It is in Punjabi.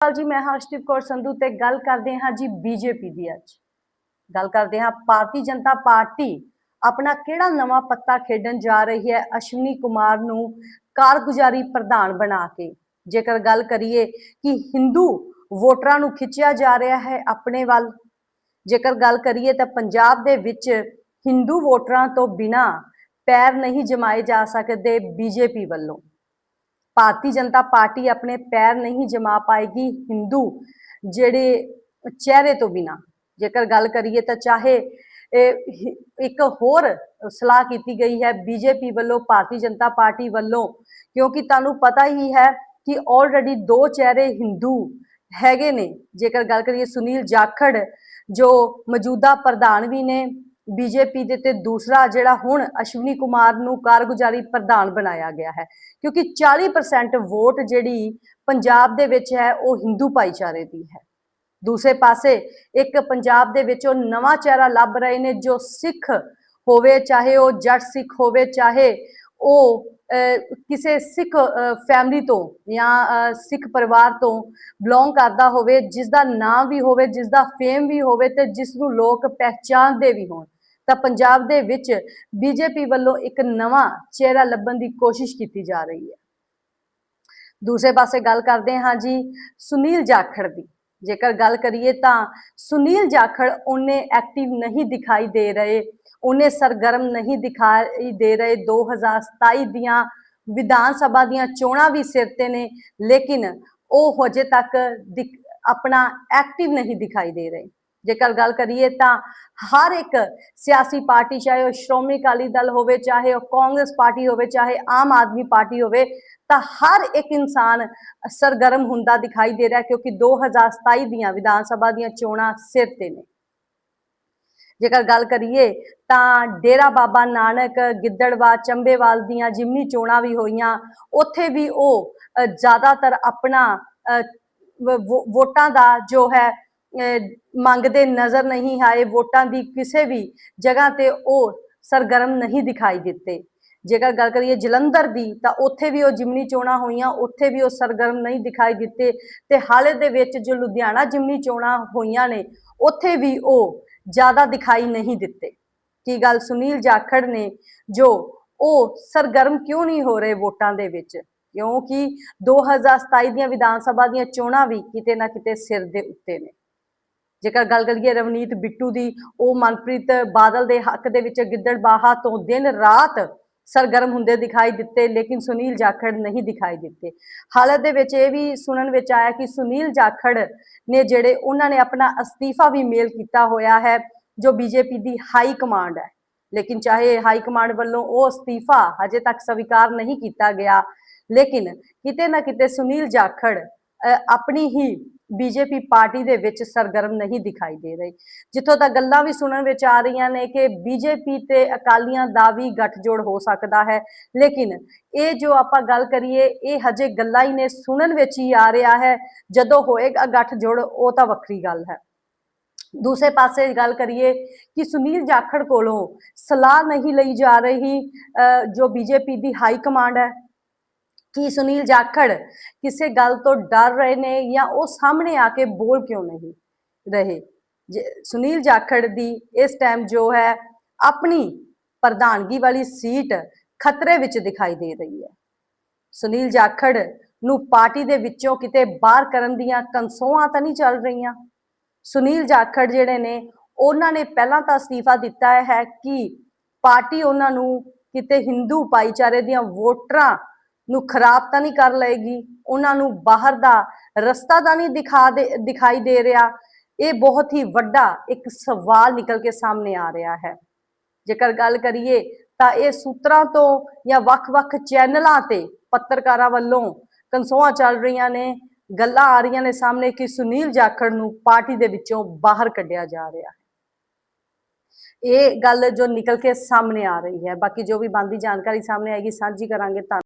ਸਤਿ ਜੀ, ਮੈਂ ਹਰਸ਼ਦੀਪ ਕੌਰ ਸੰਧੂ ਤੇ ਗੱਲ ਕਰਦੇ ਹਾਂ ਜੀ ਬੀਜੇਪੀ ਦੀ ਅੱਜ। ਗੱਲ ਕਰਦੇ ਹਾਂ ਭਾਰਤੀ ਜਨਤਾ ਪਾਰਟੀ ਆਪਣਾ ਕਿਹੜਾ ਨਵਾਂ ਪੱਤਾ ਖੇਡਣ ਜਾ ਰਹੀ ਹੈ? ਅਸ਼ਵਨੀ ਕੁਮਾਰ ਨੂੰ ਕਾਰਗੁਜ਼ਾਰੀ ਪ੍ਰਧਾਨ ਬਣਾ ਕੇ। ਜੇਕਰ ਗੱਲ ਕਰੀਏ ਕਿ ਹਿੰਦੂ ਵੋਟਰਾਂ ਨੂੰ ਖਿੱਚਿਆ ਜਾ ਰਿਹਾ ਹੈ ਆਪਣੇ ਵੱਲ, ਜੇਕਰ ਗੱਲ ਕਰੀਏ ਤਾਂ ਪੰਜਾਬ ਦੇ ਵਿੱਚ ਹਿੰਦੂ ਵੋਟਰਾਂ ਤੋਂ ਬਿਨਾ ਪੈਰ ਨਹੀਂ ਜਮਾਏ ਜਾ ਸਕਦੇ ਬੀਜੇਪੀ ਵੱਲੋਂ। ਭਾਰਤੀ ਜਨਤਾ ਪਾਰਟੀ ਆਪਣੇ ਪੈਰ ਨਹੀਂ ਜਮਾ ਪਾਏਗੀ ਹਿੰਦੂ ਜਿਹੜੇ ਚਿਹਰੇ ਤੋਂ ਬਿਨਾ। ਜੇਕਰ ਗੱਲ ਕਰੀਏ ਤਾਂ ਚਾਹੇ ਇੱਕ ਹੋਰ ਸਲਾਹ ਕੀਤੀ ਗਈ ਹੈ ਬੀਜੇਪੀ ਵੱਲੋਂ, ਭਾਰਤੀ ਜਨਤਾ ਪਾਰਟੀ ਵੱਲੋਂ, ਕਿਉਂਕਿ ਤੁਹਾਨੂੰ ਪਤਾ ਹੀ ਹੈ ਕਿ ਆਲਰੇਡੀ ਦੋ ਚਿਹਰੇ ਹਿੰਦੂ ਹੈਗੇ ਨੇ। ਜੇਕਰ ਗੱਲ ਕਰੀਏ ਸੁਨੀਲ ਜਾਖੜ, ਜੋ ਮੌਜੂਦਾ ਪ੍ਰਧਾਨ ਵੀ ਨੇ ਬੀਜੇਪੀ ਦੇ ਤੇ ਦੂਸਰਾ ਜਿਹੜਾ ਹੁਣ ਅਸ਼ਵਨੀ ਕੁਮਾਰ ਨੂੰ ਕਾਰਗੁਜ਼ਾਰੀ ਪ੍ਰਧਾਨ ਬਣਾਇਆ ਗਿਆ ਹੈ, ਕਿਉਂਕਿ 40% ਵੋਟ ਜਿਹੜੀ ਪੰਜਾਬ ਦੇ ਵਿੱਚ ਹੈ, ਉਹ ਹਿੰਦੂ ਭਾਈਚਾਰੇ ਦੀ ਹੈ। ਦੂਸਰੇ ਪਾਸੇ ਇੱਕ ਪੰਜਾਬ ਦੇ ਵਿੱਚ ਉਹ ਨਵਾਂ ਚਿਹਰਾ ਲੱਭ ਰਹੇ ਨੇ ਜੋ ਸਿੱਖ ਹੋਵੇ, ਚਾਹੇ ਉਹ ਜੱਟ ਸਿੱਖ ਹੋਵੇ, ਚਾਹੇ ਉਹ ਕਿਸੇ ਸਿੱਖ ਫੈਮਿਲੀ ਤੋਂ ਜਾਂ ਸਿੱਖ ਪਰਿਵਾਰ ਤੋਂ ਬਿਲੋਂਗ ਕਰਦਾ ਹੋਵੇ ਜਿਸ ਦਾ ਨਾਮ ਵੀ ਹੋਵੇ ਜਿਸ ਦਾ ਫੇਮ ਵੀ ਹੋਵੇ ਤੇ ਜਿਸ ਨੂੰ ਲੋਕ ਪਹਿਚਾਣਦੇ ਵੀ ਹੋਣ। ਤਾਂ ਪੰਜਾਬ ਦੇ ਵਿੱਚ ਬੀਜੇਪੀ ਵੱਲੋਂ ਇੱਕ ਨਵਾਂ ਚਿਹਰਾ ਲੱਭਣ ਦੀ ਕੋਸ਼ਿਸ਼ ਕੀਤੀ ਜਾ ਰਹੀ ਹੈ। ਦੂਸਰੇ ਪਾਸੇ ਗੱਲ ਕਰਦੇ ਹਾਂ ਜੀ ਸੁਨੀਲ ਜਾਖੜ ਦੀ। ਜੇਕਰ ਗੱਲ ਕਰੀਏ ਤਾਂ ਸੁਨੀਲ ਜਾਖੜ ਉਹਨੇ ਐਕਟਿਵ ਨਹੀਂ ਦਿਖਾਈ ਦੇ ਰਹੇ ਉਹਨੇ ਸਰਗਰਮ ਨਹੀਂ ਦਿਖਾਈ ਦੇ ਰਹੇ। 2027 ਦੀਆਂ ਵਿਧਾਨ ਸਭਾ ਦੀਆਂ ਚੋਣਾਂ ਵੀ ਸਿਰ ਤੇ ਨੇ, ਲੇਕਿਨ ਉਹ ਹਜੇ ਤੱਕ ਦਿਖ- ਆਪਣਾ ਐਕਟਿਵ ਨਹੀਂ ਦਿਖਾਈ ਦੇ ਰਹੇ। ਜੇਕਰ ਗੱਲ ਕਰੀਏ ਤਾਂ ਹਰ ਇੱਕ ਸਿਆਸੀ ਪਾਰਟੀ ਚਾਹੇ ਉਹ ਸ਼੍ਰੋਮਣੀ ਅਕਾਲੀ ਦਲ ਹੋਵੇ ਚਾਹੇ ਉਹ ਕਾਂਗਰਸ ਪਾਰਟੀ ਹੋਵੇ ਚਾਹੇ ਆਮ ਆਦਮੀ ਪਾਰਟੀ ਹੋਵੇ ਤਾਂ ਹਰ ਇੱਕ ਇਨਸਾਨ ਸਰਗਰਮ ਹੁੰਦਾ ਦਿਖਾਈ ਦੇ ਰਿਹਾ ਕਿਉਂਕਿ 2027 ਦੀਆਂ ਵਿਧਾਨ ਸਭਾ ਦੀਆਂ ਚੋਣਾਂ ਸਿਰ ਤੇ ਨੇ। ਜੇਕਰ ਗੱਲ ਕਰੀਏ ਤਾਂ ਡੇਰਾ ਬਾਬਾ ਨਾਨਕ ਗਿੱਦੜਵਾ ਚੰਬੇਵਾਲ ਦੀਆਂ ਜਿਮਨੀ ਚੋਣਾਂ ਵੀ ਹੋਈਆਂ ਉੱਥੇ ਵੀ ਉਹ ਜ਼ਿਆਦਾਤਰ ਆਪਣਾ ਅ, ਵੋ- ਵੋਟਾਂ ਦਾ ਜੋ ਹੈ ਮੰਗਦੇ ਨਜ਼ਰ ਨਹੀਂ ਆਏ, ਵੋਟਾਂ ਦੀ ਕਿਸੇ ਵੀ ਜਗ੍ਹਾ ਤੇ ਉਹ ਸਰਗਰਮ ਨਹੀਂ ਦਿਖਾਈ ਦਿੱਤੇ। ਜੇਕਰ ਗੱਲ ਕਰੀਏ ਜਲੰਧਰ ਦੀ, ਤਾਂ ਉੱਥੇ ਵੀ ਉਹ ਜਿਮਨੀ ਚੋਣਾਂ ਹੋਈਆਂ, ਉੱਥੇ ਵੀ ਉਹ ਸਰਗਰਮ ਨਹੀਂ ਦਿਖਾਈ ਦਿੱਤੇ ਤੇ ਹਾਲੇ ਦੇ ਵਿੱਚ ਜੋ ਲੁਧਿਆਣਾ ਜਿਮਨੀ ਚੋਣਾਂ ਹੋਈਆਂ ਨੇ, ਉੱਥੇ ਵੀ ਉਹ ਜ਼ਿਆਦਾ ਦਿਖਾਈ ਨਹੀਂ ਦਿੱਤੇ। ਕੀ ਗੱਲ ਸੁਨੀਲ ਜਾਖੜ ਨੇ ਜੋ ਉਹ ਸਰਗਰਮ ਕਿਉਂ ਨਹੀਂ ਹੋ ਰਹੇ ਵੋਟਾਂ ਦੇ ਵਿੱਚ? ਕਿਉਂਕਿ 2027 ਦੀਆਂ ਵਿਧਾਨ ਸਭਾ ਦੀਆਂ ਚੋਣਾਂ ਵੀ ਕਿਤੇ ਨਾ ਕਿਤੇ ਸਿਰ ਦੇ ਉੱਤੇ ਨੇ। ਜੇਕਰ ਗੱਲ ਕਰੀਏ ਰਵਨੀਤ ਬਿੱਟੂ ਦੀ ਉਹ ਮਨਪ੍ਰੀਤ ਬਾਦਲ ਦੇ ਹੱਕ ਦੇ ਵਿੱਚ ਗਿੱਦੜਬਾਹਾ ਤੋਂ ਦਿਨ ਰਾਤ ਸਰਗਰਮ ਹੁੰਦੇ ਦਿਖਾਈ ਦਿੱਤੇ ਲੇਕਿਨ ਸੁਨੀਲ ਜਾਖੜ ਨਹੀਂ ਦਿਖਾਈ ਦਿੱਤੇ। ਹਾਲਤ ਦੇ ਵਿੱਚ ਇਹ ਵੀ ਸੁਣਨ ਵਿੱਚ ਆਇਆ ਕਿ ਸੁਨੀਲ ਜਾਖੜ ਨੇ ਜਿਹੜੇ ਉਹਨਾਂ ਨੇ ਆਪਣਾ ਅਸਤੀਫਾ ਵੀ ਮੇਲ ਕੀਤਾ ਹੋਇਆ ਹੈ ਜੋ ਬੀਜੇਪੀ ਦੀ ਹਾਈ ਕਮਾਂਡ ਹੈ। ਲੇਕਿਨ ਚਾਹੇ ਹਾਈ ਕਮਾਂਡ ਵੱਲੋਂ ਉਹ ਅਸਤੀਫਾ ਹਜੇ ਤੱਕ ਸਵੀਕਾਰ ਨਹੀਂ ਕੀਤਾ ਗਿਆ ਲੇਕਿਨ ਕਿਤੇ ਨਾ ਕਿਤੇ ਸੁਨੀਲ ਜਾਖੜ ਅ, ਆਪਣੀ ਹੀ ਬੀਜੇਪੀ ਪਾਰਟੀ ਦੇ ਵਿੱਚ ਸਰਗਰਮ ਨਹੀਂ ਦਿਖਾਈ ਦੇ ਰਹੇ। ਜਿੱਥੋਂ ਤੱਕ ਗੱਲਾਂ ਵੀ ਸੁਣਨ ਵਿੱਚ ਆ ਰਹੀਆਂ ਨੇ ਕਿ ਬੀਜੇਪੀ ਤੇ ਅਕਾਲੀਆਂ ਦਾ ਵੀ ਗੱਠਜੋੜ ਹੋ ਸਕਦਾ ਹੈ। ਲੇਕਿਨ ਇਹ ਜੋ ਆਪਾਂ ਗੱਲ ਕਰੀਏ ਇਹ ਹਜੇ ਗੱਲਾਂ ਹੀ ਨੇ ਸੁਣਨ ਵਿੱਚ ਹੀ ਆ ਰਿਹਾ ਹੈ। ਜਦੋਂ ਹੋਏਗਾ ਗੱਠਜੋੜ ਉਹ ਤਾਂ ਵੱਖਰੀ ਗੱਲ ਹੈ। ਦੂਸਰੇ ਪਾਸੇ ਗੱਲ ਕਰੀਏ ਕਿ ਸੁਨੀਲ ਜਾਖੜ ਕੋਲੋਂ ਸਲਾਹ ਨਹੀਂ ਲਈ ਜਾ ਰਹੀ ਅ, ਜੋ ਬੀਜੇਪੀ ਦੀ ਹਾਈ ਕਮਾਂਡ ਹੈ ਕਿ ਸੁਨੀਲ ਜਾਖੜ ਕਿਸੇ ਗੱਲ ਤੋਂ ਡਰ ਰਹੇ ਨੇ ਜਾਂ ਉਹ ਸਾਹਮਣੇ ਆ ਕੇ ਬੋਲ ਕਿਉਂ ਨਹੀਂ ਰਹੇ? ਸੁਨੀਲ ਜਾਖੜ ਦੀ ਇਸ ਟਾਈਮ ਜੋ ਹੈ, ਆਪਣੀ ਪ੍ਰਧਾਨਗੀ ਵਾਲੀ ਸੀਟ ਖਤਰੇ ਵਿੱਚ ਦਿਖਾਈ ਦੇ ਰਹੀ ਹੈ। ਸੁਨੀਲ ਜਾਖੜ ਨੂੰ ਪਾਰਟੀ ਦੇ ਵਿੱਚੋਂ ਕਿਤੇ ਬਾਹਰ ਕਰਨ ਦੀਆਂ ਕਨਸੋਆਂ ਤਾਂ ਨਹੀਂ ਚੱਲ ਰਹੀਆਂ? ਸੁਨੀਲ ਜਾਖੜ ਜਿਹੜੇ ਨੇ, ਉਹਨਾਂ ਨੇ ਪਹਿਲਾਂ ਤਾਂ ਅਸਤੀਫਾ ਦਿੱਤਾ ਹੈ ਕਿ ਪਾਰਟੀ ਉਹਨਾਂ ਨੂੰ ਕਿਤੇ ਹਿੰਦੂ ਭਾਈਚਾਰੇ ਦੀਆਂ ਵੋਟਰਾਂ ਨੂੰ ਖਰਾਬ ਤਾਂ ਨਹੀਂ ਕਰ ਲਏਗੀ, ਉਹਨਾਂ ਨੂੰ ਬਾਹਰ ਦਾ ਰਸਤਾ ਤਾਂ ਨਹੀਂ ਦਿਖਾ ਦੇ, ਦਿਖਾਈ ਦੇ ਰਿਹਾ। ਇਹ ਬਹੁਤ ਹੀ ਵੱਡਾ ਇੱਕ ਸਵਾਲ ਨਿਕਲ ਕੇ ਸਾਹਮਣੇ ਆ ਰਿਹਾ ਹੈ। ਜੇਕਰ ਗੱਲ ਕਰੀਏ ਤਾਂ ਇਹ ਸੂਤਰਾਂ ਤੋਂ ਜਾਂ ਵੱਖ-ਵੱਖ ਚੈਨਲਾਂ ਤੇ ਪੱਤਰਕਾਰਾਂ ਵੱਲੋਂ ਕਨਸੋਆਂ ਚੱਲ ਰਹੀਆਂ ਨੇ, ਗੱਲਾਂ ਆ ਰਹੀਆਂ ਨੇ ਸਾਹਮਣੇ ਕਿ ਸੁਨੀਲ ਜਾਖੜ ਨੂੰ ਪਾਰਟੀ ਦੇ ਵਿੱਚੋਂ ਬਾਹਰ ਕੱਢਿਆ ਜਾ ਰਿਹਾ ਹੈ। ਇਹ ਗੱਲ ਜੋ ਨਿਕਲ ਕੇ ਸਾਹਮਣੇ ਆ ਰਹੀ ਹੈ। ਬਾਕੀ ਜੋ ਵੀ ਬੰਦੀ ਜਾਣਕਾਰੀ ਸਾਹਮਣੇ ਆਏਗੀ, ਸਾਂਝੀ ਕਰਾਂਗੇ। ਤਾਂ